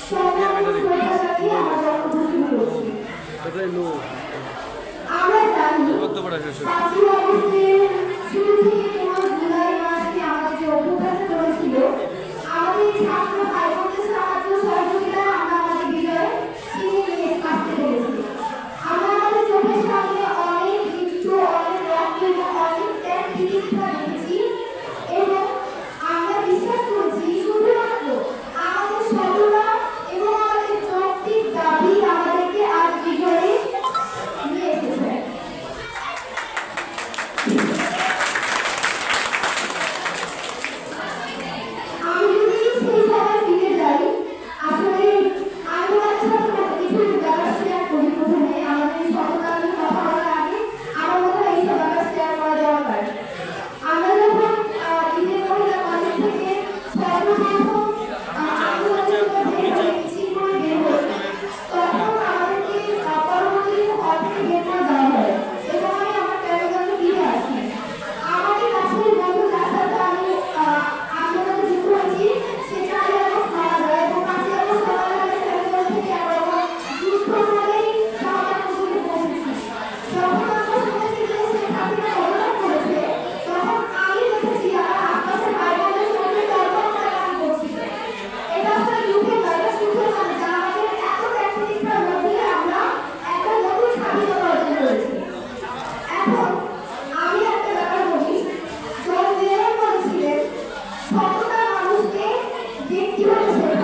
ও শ্রদ্ধা জানিয়ে আমার বক্তব্য Thank you. Thank you.